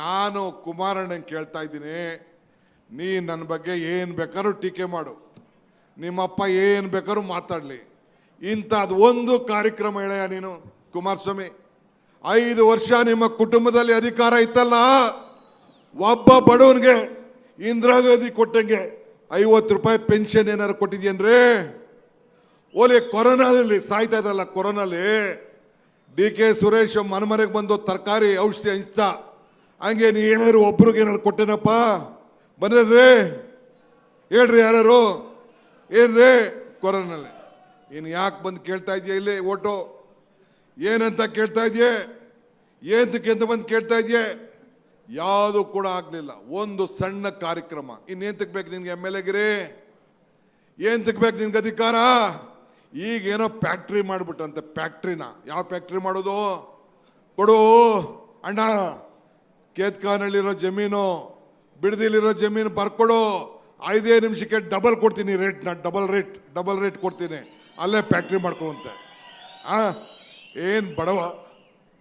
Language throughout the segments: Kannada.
ನಾನು ಕುಮಾರಣ್ಣ ಕೇಳ್ತಾ ಇದ್ದೀನಿ ನೀ ನನ್ನ ಬಗ್ಗೆ ಏನು ಬೇಕಾದ್ರೂ ಟೀಕೆ ಮಾಡು. ನಿಮ್ಮಪ್ಪ ಏನು ಬೇಕಾದ್ರೂ ಮಾತಾಡಲಿ. ಇಂಥದ್ದು ಒಂದು ಕಾರ್ಯಕ್ರಮ ಹೇಳಯ್ಯ ನೀನು, ಕುಮಾರಸ್ವಾಮಿ. ಐದು ವರ್ಷ ನಿಮ್ಮ ಕುಟುಂಬದಲ್ಲಿ ಅಧಿಕಾರ ಇತ್ತಲ್ಲ, ಒಬ್ಬ ಬಡವನಿಗೆ ಇಂದಿರಾ ಗಾಂಧಿ ಕೊಟ್ಟಂಗೆ ಐವತ್ತು ರೂಪಾಯಿ ಪೆನ್ಷನ್ ಏನಾರು ಕೊಟ್ಟಿದ್ಯೇನ್ರಿ ಓಲಿ ಕೊರೋನಾದಲ್ಲಿ ಸಾಯ್ತಾ ಇದ್ರಲ್ಲ ಕೊರೋನಲ್ಲಿ ಡಿ ಕೆ ಸುರೇಶ್ ಮನೆ ಮನೆಗೆ ಬಂದು ತರಕಾರಿ ಔಷಧಿ ಹಂಚ್ತ ಹಂಗೆ ನೀ ಏನಾದ್ರು ಒಬ್ರಿಗೆ ಏನಾರು ಕೊಟ್ಟೇನಪ್ಪ? ಬಂದ್ರಿ ಹೇಳ್ರಿ ಯಾರು ಏನ್ರಿ? ಕೊರೋನಲ್ಲಿ. ಇನ್ನು ಯಾಕೆ ಬಂದು ಕೇಳ್ತಾ ಇದೆಯಾ ಇಲ್ಲಿ ಓಟು? ಏನಂತ ಕೇಳ್ತಾ ಇದೆಯೇ ಏನಕ್ಕೆ ಅಂತ ಬಂದು ಕೇಳ್ತಾ ಇದೆಯೇ ಯಾವುದು ಕೂಡ ಆಗಲಿಲ್ಲ. ಒಂದು ಸಣ್ಣ ಕಾರ್ಯಕ್ರಮ. ಇನ್ನೇನು ಬೇಕು ನಿನ್ಗೆ ಎಂ ಎಲ್ ಎಗಿರಿ ಏಂತಕ್ಕೆ ಬೇಕು ನಿನ್ಗೆ ಅಧಿಕಾರ? ಈಗೇನೋ ಫ್ಯಾಕ್ಟ್ರಿ ಮಾಡ್ಬಿಟ್ಟಂತೆ, ಫ್ಯಾಕ್ಟ್ರಿನ. ಯಾವ ಫ್ಯಾಕ್ಟ್ರಿ ಮಾಡೋದು? ಕೊಡು, ಅಣ್ಣ. ಕೇತ್ಕಾನಲ್ಲಿರೋ ಜಮೀನು, ಬಿಡದಿಲಿರೋ ಜಮೀನು ಬರ್ಕೊಡು. ಐದೇ ನಿಮಿಷಕ್ಕೆ ಡಬಲ್ ಕೊಡ್ತೀನಿ ರೇಟ್ ರೇಟ್ನ ಡಬಲ್ ರೇಟ್ ಡಬಲ್ ರೇಟ್ ಕೊಡ್ತೀನಿ. ಅಲ್ಲೇ ಫ್ಯಾಕ್ಟ್ರಿ ಮಾಡ್ಕೊಳ್ಳುವಂತೆ. ಹಾಂ ಏನು ಬಡವ,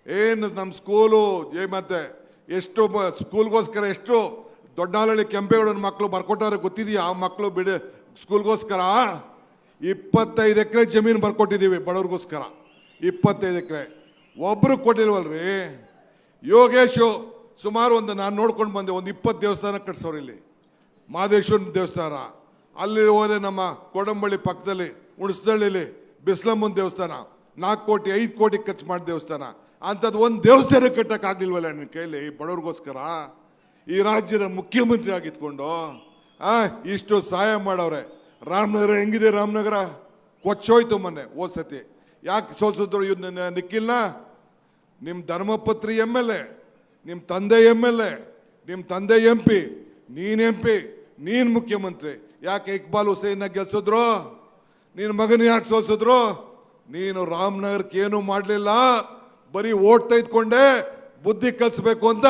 ಏನು ನಮ್ಮ ಸ್ಕೂಲು ಏ ಮತ್ತೆ, ಎಷ್ಟು ಬ- ಸ್ಕೂಲ್ಗೋಸ್ಕರ ಎಷ್ಟು ದೊಡ್ಡಾಲಹಳ್ಳಿ ಕೆಂಪೇಗೌಡನ ಮಕ್ಕಳು ಬರ್ಕೊಟ್ಟವ್ರೆ ಗೊತ್ತಿದೆಯಾ? ಆ ಮಕ್ಕಳು ಬಿಡ ಸ್ಕೂಲ್ಗೋಸ್ಕರ ಇಪ್ಪತ್ತೈದು ಎಕರೆ ಜಮೀನು ಬರ್ಕೊಟ್ಟಿದ್ದೀವಿ ಬಡವ್ರಿಗೋಸ್ಕರ. ಇಪ್ಪತ್ತೈದು ಎಕರೆ. ಒಬ್ರು ಕೊಟ್ಟಿಲ್ವಲ್ರಿ? ಯೋಗೇಶು ಸುಮಾರು ಒಂದು ನಾನು ನೋಡ್ಕೊಂಡು ಬಂದೆ, ಒಂದು ಇಪ್ಪತ್ತು ದೇವಸ್ಥಾನ ಕಟ್ಸೋರು ಇಲ್ಲಿ. ಮಹದೇಶ್ವರನ ದೇವಸ್ಥಾನ. ಅಲ್ಲಿ ಹೋದೆ ನಮ್ಮ ಕೊಡಂಬಳ್ಳಿ ಪಕ್ಕದಲ್ಲಿ ಉಣಸಳ್ಳಿಲಿ ಬಿಸ್ಲಮ್ಮನ ದೇವಸ್ಥಾನ. ನಾಲ್ಕು ಕೋಟಿ, ಐದು ಕೋಟಿ ಖರ್ಚು ಮಾಡಿ ದೇವಸ್ಥಾನ. ಅಂಥದ್ದು ಒಂದು ದೇವಸ್ಥಾನ ಕಟ್ಟೋಕ್ಕಾಗಲಿಲ್ವಲ್ಲ ನನ್ನ ಕೈಲಿ? ಬಡವ್ರಿಗೋಸ್ಕರ? ಈ ರಾಜ್ಯದ ಮುಖ್ಯಮಂತ್ರಿ ಆಗಿತ್ಕೊಂಡು ಆ, ಇಷ್ಟು ಸಹಾಯ ಮಾಡವ್ರೆ. ರಾಮನಗರ ಹೆಂಗಿದೆ ರಾಮನಗರ? ಕೊಚ್ಚೋಯ್ತು ಮೊನ್ನೆ, ಹೋದ್ ಸತಿ. ಯಾಕೆ ಸೋಲ್ಸಿದ್ರು ಇವ್ನ ನಿಕ್ಕಿಲ್ಲ ನಿಮ್ಮ ಧರ್ಮಪತ್ರಿ ಎಂ ಎಲ್ ಎ. ನಿಮ್ಮ ತಂದೆ ಎಂ ಎಲ್ ಎ ನಿಮ್ಮ ತಂದೆ ಎಂ ಪಿ, ನೀನು ಎಂ ಪಿ, ನೀನು ಮುಖ್ಯಮಂತ್ರಿ. ಯಾಕೆ ಇಕ್ಬಾಲ್ ಹುಸೇನ್ನ ಗೆಲ್ಸಿದ್ರು? ನಿನ್ನ ಮಗನ ಯಾಕೆ ಸೋಲ್ಸಿದ್ರು? ನೀನು ರಾಮನಗರಕ್ಕೆ ಏನು ಮಾಡಲಿಲ್ಲ. ಬರೀ ಓಟ್ ತೆಗೆದುಕೊಂಡೆ ಬುದ್ಧಿ ಕಲಿಸ್ಬೇಕು ಅಂತ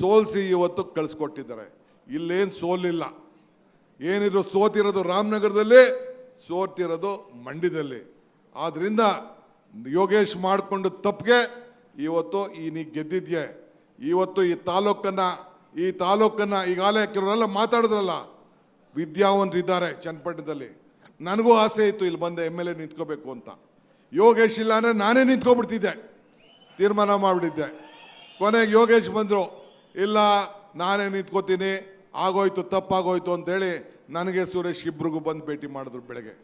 ಸೋಲ್ಸಿ ಇವತ್ತು ಕಳಿಸ್ಕೊಟ್ಟಿದ್ದಾರೆ. ಇಲ್ಲೇನು ಸೋಲಿಲ್ಲ. ಏನಿದ್ರು ಸೋತಿರೋದು ರಾಮನಗರದಲ್ಲಿ, ಸೋತಿರೋದು ಮಂಡ್ಯದಲ್ಲಿ. ಆದ್ದರಿಂದ ಯೋಗೇಶ್ ಮಾಡಿಕೊಂಡು ತಪ್ಪಿಗೆ ಇವತ್ತು ಈ ನೀ ಗೆದ್ದಿದ್ಯೆ. ಇವತ್ತು ಈ ತಾಲೂಕನ್ನು ಈ ತಾಲೂಕನ್ನು ಈಗಾಗಲೇ ಕೆಲವರೆಲ್ಲ ಮಾತಾಡಿದ್ರಲ್ಲ ವಿದ್ಯಾವಂತರಿದ್ದಾರೆ ಚನ್ನಪಟ್ಟಣದಲ್ಲಿ. ನನಗೂ ಆಸೆ ಇತ್ತು ಇಲ್ಲಿ ಬಂದೆ ಎಂ ಎಲ್ ಎ ನಿಂತ್ಕೋಬೇಕು ಅಂತ. ಯೋಗೇಶ್ ಇಲ್ಲ ಅಂದರೆ ನಾನೇ ನಿಂತ್ಕೊಬಿಡ್ತಿದ್ದೆ. ತೀರ್ಮಾನ ಮಾಡಿಬಿಟ್ಟಿದ್ದೆ. ಕೊನೆಗೆ ಯೋಗೇಶ್ ಬಂದರು, ಇಲ್ಲ, ನಾನೇ ನಿಂತ್ಕೋತೀನಿ, ಆಗೋಯ್ತು, ತಪ್ಪಾಗೋಯ್ತು ಅಂತೇಳಿ ನನಗೆ ಸುರೇಶ್ ಇಬ್ರಿಗೂ ಬಂದು ಭೇಟಿ ಮಾಡಿದ್ರು ಬೆಳಗ್ಗೆ.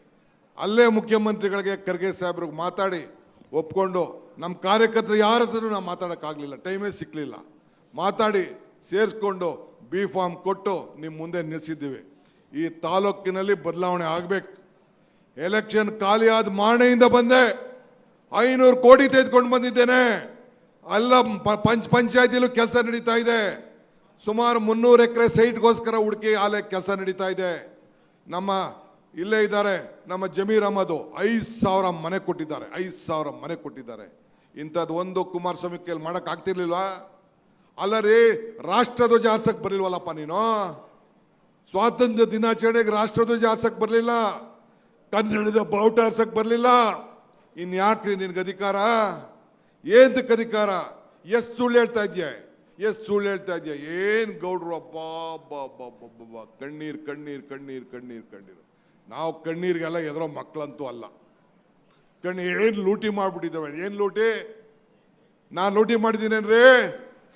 ಅಲ್ಲೇ ಮುಖ್ಯಮಂತ್ರಿಗಳಿಗೆ ಖರ್ಗೆ ಸಾಹೇಬ್ರಿಗೆ ಮಾತಾಡಿ ಒಪ್ಕೊಂಡು ನಮ್ಮ ಕಾರ್ಯಕರ್ತರು ಯಾರ ಹತ್ರನೂ ನಾವು ಮಾತಾಡೋಕ್ಕಾಗಲಿಲ್ಲ ಟೈಮೇ ಸಿಕ್ಕಲಿಲ್ಲ ಮಾತಾಡಿ ಸೇರಿಸ್ಕೊಂಡು ಬಿ ಫಾರ್ಮ್ ಕೊಟ್ಟು ನಿಮ್ಮ ಮುಂದೆ ನಿಲ್ಲಿಸಿದ್ದೀವಿ ಈ ತಾಲೂಕಿನಲ್ಲಿ ಬದಲಾವಣೆ ಆಗಬೇಕು. ಎಲೆಕ್ಷನ್ ಖಾಲಿ ಆದ ಮಾರಣೆಯಿಂದ ಬಂದೆ. ಐನೂರು ಕೋಟಿ ತೆಗೆದುಕೊಂಡು ಬಂದಿದ್ದೇನೆ. ಅಲ್ಲ ಪಂಚ್, ಪಂಚಾಯತಿಲೂ ಕೆಲಸ ನಡೀತಾ ಇದೆ. ಸುಮಾರು ಮುನ್ನೂರು ಎಕರೆ ಸೈಟ್ಗೋಸ್ಕರ ಹುಡುಕಿ ಆಲೆ ಕೆಲಸ ನಡೀತಾ ಇದೆ. ನಮ್ಮ ಇಲ್ಲೇ ಇದ್ದಾರೆ ನಮ್ಮ ಜಮೀರ್ ಅಹಮದು. ಐದು ಸಾವಿರ ಮನೆ ಕೊಟ್ಟಿದ್ದಾರೆ. ಐದು ಸಾವಿರ ಮನೆ ಕೊಟ್ಟಿದ್ದಾರೆ. ಇಂಥದ್ದು ಒಂದು ಕುಮಾರಸ್ವಾಮಿ ಕೇಳಿ ಮಾಡಕ್ ಆಗ್ತಿರ್ಲಿಲ್ವಾ? ಅಲ್ಲ ರೀ ರಾಷ್ಟ್ರಧ್ವಜ ಆರ್ಸಕ್ ಬರಲಿಲ್ವಲ್ಲಪ್ಪ ನೀನು? ಸ್ವಾತಂತ್ರ್ಯ ದಿನಾಚರಣೆಗೆ ರಾಷ್ಟ್ರಧ್ವಜ ಆರ್ಸಕ್ ಬರಲಿಲ್ಲ. ಕನ್ನಡದ ಬಾವುಟ ಆರ್ಸಕ್ ಬರಲಿಲ್ಲ. ಇನ್ ಯಾಕ್ರಿ ನಿನ್ಗೆ ಅಧಿಕಾರ? ಏಂತಕ್ಕೆ ಅಧಿಕಾರ? ಎಷ್ಟು ಸುಳ್ಳು ಹೇಳ್ತಾ ಇದ್ಯಾ? ಎಷ್ಟು ಸುಳ್ಳು ಹೇಳ್ತಾ ಇದ್ಯಾ? ಏನು ಗೌಡ್ರು? ಅಬ್ಬಾ, ಕಣ್ಣೀರ್ ಕಣ್ಣೀರ್ ಕಣ್ಣೀರ್ ಕಣ್ಣೀರ್ ಕಣ್ಣೀರು. ನಾವು ಕಣ್ಣೀರಿಗೆಲ್ಲ ಎದುರೋ ಮಕ್ಕಳಂತೂ ಅಲ್ಲ. ಕಣ್ಣು ಏನು ಲೂಟಿ ಮಾಡಿಬಿಟ್ಟಿದ್ದೇವೆ? ಏನು ಲೂಟಿ? ನಾನು ಲೂಟಿ ಮಾಡಿದ್ದೀನೇನ್ರಿ?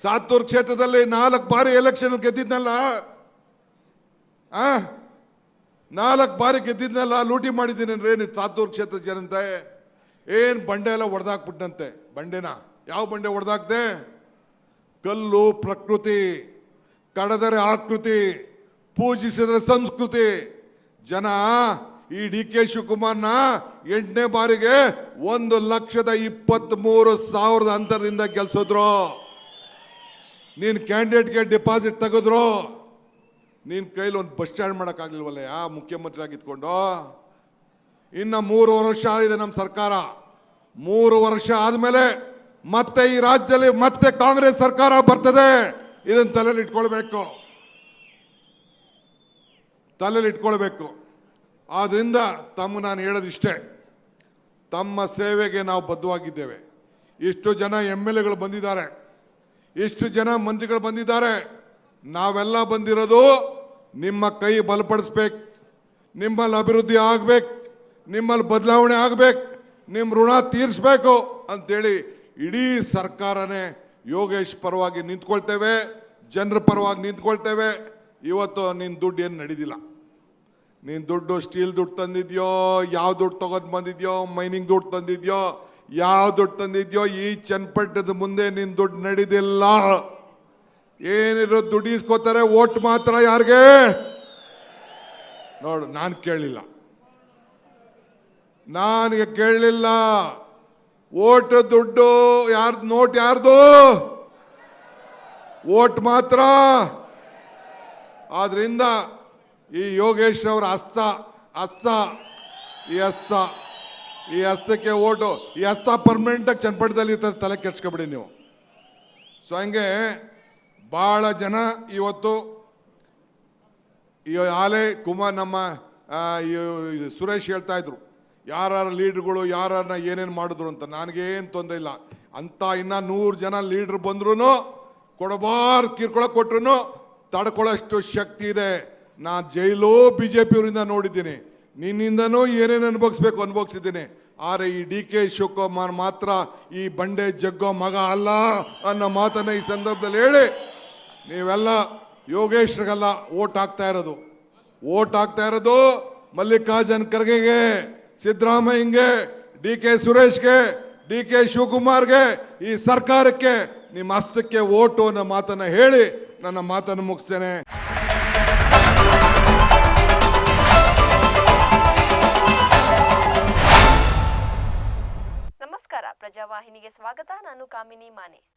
ಸಾತ್ತೂರು ಕ್ಷೇತ್ರದಲ್ಲಿ ನಾಲ್ಕು ಬಾರಿ ಎಲೆಕ್ಷನ್ ಗೆದ್ದಿದ್ನಲ್ಲ? ನಾಲ್ಕು ಬಾರಿ ಗೆದ್ದಿದ್ನಲ್ಲ, ಲೂಟಿ ಮಾಡಿದ್ದೀನೇನ್ರಿ ನೀವು ಸಾತ್ತೂರು ಕ್ಷೇತ್ರದ ಜನತೆ? ಏನು ಬಂಡೆ ಎಲ್ಲ ಹೊಡೆದಾಕ್ಬಿಟ್ಟಂತೆ ಬಂಡೆನ? ಯಾವ ಬಂಡೆ ಹೊಡೆದಾಕ್ದೆ ಕಲ್ಲು, ಪ್ರಕೃತಿ, ಕಡದರೆ ಆಕೃತಿ, ಪೂಜಿಸಿದರೆ ಸಂಸ್ಕೃತಿ. ಜನ, ಈ ಡಿ ಕೆ ಶಿವಕುಮಾರ್ನ ಎಂಟನೇ ಬಾರಿಗೆ ಒಂದು ಲಕ್ಷದ ಇಪ್ಪತ್ತ್ ಮೂರು ಸಾವಿರದ ಅಂತರದಿಂದ ಗೆಲ್ಸಿದ್ರು. ನೀನ್ ಕ್ಯಾಂಡಿಡೇಟ್ಗೆ ಡಿಪಾಸಿಟ್ ತೆಗೆದ್ರು. ನೀನ್ ಕೈಲಿ ಒಂದು ಬಸ್ ಸ್ಟ್ಯಾಂಡ್ ಮಾಡೋಕ್ಕಾಗ್ಲಿಲ್ವಲ್ಲ ಯಾ ಮುಖ್ಯಮಂತ್ರಿ ಆಗಿದ್ಕೊಂಡು ಇನ್ನ ಮೂರು ವರ್ಷ ಆಗಿದೆ ನಮ್ಮ ಸರ್ಕಾರ. ಮೂರು ವರ್ಷ ಆದಮೇಲೆ ಮತ್ತೆ ಈ ರಾಜ್ಯದಲ್ಲಿ ಮತ್ತೆ ಕಾಂಗ್ರೆಸ್ ಸರ್ಕಾರ ಬರ್ತದೆ. ಇದನ್ನು ತಲೆಯಲ್ಲಿ ಇಟ್ಕೊಳ್ಬೇಕು. ತಲೆಯಲ್ಲಿ ಇಟ್ಕೊಳ್ಬೇಕು. ಆದ್ದರಿಂದ ತಮ್ಮ ನಾನು ಹೇಳೋದಿಷ್ಟೇ, ತಮ್ಮ ಸೇವೆಗೆ ನಾವು ಬದ್ಧವಾಗಿದ್ದೇವೆ. ಇಷ್ಟು ಜನ ಎಂ ಎಲ್ ಎಗಳು ಬಂದಿದ್ದಾರೆ, ಇಷ್ಟು ಜನ ಮಂತ್ರಿಗಳು ಬಂದಿದ್ದಾರೆ, ನಾವೆಲ್ಲ ಬಂದಿರೋದು ನಿಮ್ಮ ಕೈ ಬಲಪಡಿಸ್ಬೇಕು, ನಿಮ್ಮಲ್ಲಿ ಅಭಿವೃದ್ಧಿ ಆಗ್ಬೇಕು, ನಿಮ್ಮಲ್ಲಿ ಬದಲಾವಣೆ ಆಗ್ಬೇಕು, ನಿಮ್ಮ ಋಣ ತೀರಿಸ್ಬೇಕು ಅಂತೇಳಿ ಇಡೀ ಸರ್ಕಾರನೇ ಯೋಗೇಶ್ ಪರವಾಗಿ ನಿಂತ್ಕೊಳ್ತೇವೆ, ಜನರ ಪರವಾಗಿ ನಿಂತ್ಕೊಳ್ತೇವೆ. ಇವತ್ತು ನಿನ್ನ ದುಡ್ಡು ಏನು ನಡೆದಿಲ್ಲ? ನೀನು ದುಡ್ಡು ಸ್ಟೀಲ್ ದುಡ್ಡು ತಂದಿದ್ಯೋ, ಯಾವ ದುಡ್ಡು ತಗೊಂಡು ಬಂದಿದ್ಯೋ, ಮೈನಿಂಗ್ ದುಡ್ಡು ತಂದಿದ್ಯೋ, ಯಾವ ದುಡ್ಡು ತಂದಿದ್ಯೋ, ಈ ಚನ್ನಪಟ್ಟಣದ ಮುಂದೆ ನಿನ್ನ ದುಡ್ಡು ನಡೆದಿಲ್ಲ. ಏನಿರೋ ದುಡ್ಡು ಇಸ್ಕೋತಾರೆ ಓಟ್ ಮಾತ್ರ ಯಾರಿಗೆ? ನೋಡು, ನಾನು ಕೇಳಲಿಲ್ಲ ನನಗೆ ಕೇಳಲಿಲ್ಲ. ಓಟ್ ದುಡ್ಡು ಯಾರ್ದು, ನೋಟ್ ಯಾರ್ದು? ಓಟ್ ಮಾತ್ರ. ಆದ್ರಿಂದ ಈ ಯೋಗೇಶ್ ಅವರ ಅಸ್ತ ಹಸ್ತ, ಈ ಅಸ್ತ ಈ ಅಸ್ತಕ್ಕೆ ಓಟು, ಈ ಅಸ್ತ ಪರ್ಮನೆಂಟಾಗಿ ಚನ್ನಪಟ್ಟದಲ್ಲಿ ತಲೆ ಕೆಡ್ಸ್ಕೊಬಿಡಿ ನೀವು. ಸೊ ಹಂಗೆ ಭಾಳ ಜನ ಇವತ್ತು ಈ ಆಲೆ ಕುಮಾರ್ ನಮ್ಮ ಸುರೇಶ್ ಹೇಳ್ತಾ ಇದ್ರು. ಯಾರ್ಯಾರ ಲೀಡ್ರುಗಳು ಯಾರನ್ನ ಏನೇನು ಮಾಡಿದ್ರು ಅಂತ. ನನಗೇನು ತೊಂದರೆ ಇಲ್ಲ. ಅಂತ ಇನ್ನೂ ನೂರು ಜನ ಲೀಡ್ರ್ ಬಂದ್ರೂ ಕೊಡಬಾರ್ದು ಕಿರ್ಕೊಳಕ್ ಕೊಟ್ರು ತಡ್ಕೊಳ್ಳೋಷ್ಟು ಶಕ್ತಿ ಇದೆ. ನಾ ಜೈಲು ಬಿ ಜೆ ಪಿಯವರಿಂದ ನೋಡಿದ್ದೀನಿ. ನಿನ್ನಿಂದನೂ ಏನೇನು ಅನುಭವಿಸ್ಬೇಕು ಅನುಭವಿಸಿದ್ದೀನಿ. ಆದರೆ ಈ ಡಿ ಕೆ ಶಿವಕುಮಾರ್ ಮಾತ್ರ ಈ ಬಂಡೆ ಜಗ್ಗೋ ಮಗ ಅಲ್ಲ ಅನ್ನೋ ಮಾತನ್ನು ಈ ಸಂದರ್ಭದಲ್ಲಿ ಹೇಳಿ. ನೀವೆಲ್ಲ ಯೋಗೇಶ್ರಿಗೆಲ್ಲ ಓಟ್ ಆಗ್ತಾ ಇರೋದು. ಓಟ್ ಹಾಕ್ತಾ ಇರೋದು ಮಲ್ಲಿಕಾರ್ಜುನ್ ಖರ್ಗೆಗೆ, ಸಿದ್ದರಾಮಯ್ಯಂಗೆ, ಡಿ ಕೆ ಸುರೇಶ್ಗೆ, ಡಿ ಕೆ ಶಿವಕುಮಾರ್ಗೆ, ಈ ಸರ್ಕಾರಕ್ಕೆ ನಿಮ್ಮ ಹಸ್ತಕ್ಕೆ ಓಟು ಅನ್ನೋ ಮಾತನ್ನು ಹೇಳಿ. ನನ್ನ ಮಾತನ್ನು ಮುಗಿಸ್ತೇನೆ. ನಮಸ್ಕಾರ ಪ್ರಜಾವಾಹಿನಿಗೆ ಸ್ವಾಗತ. ನಾನು ಕಾಮಿನಿ ಮಾನೆ.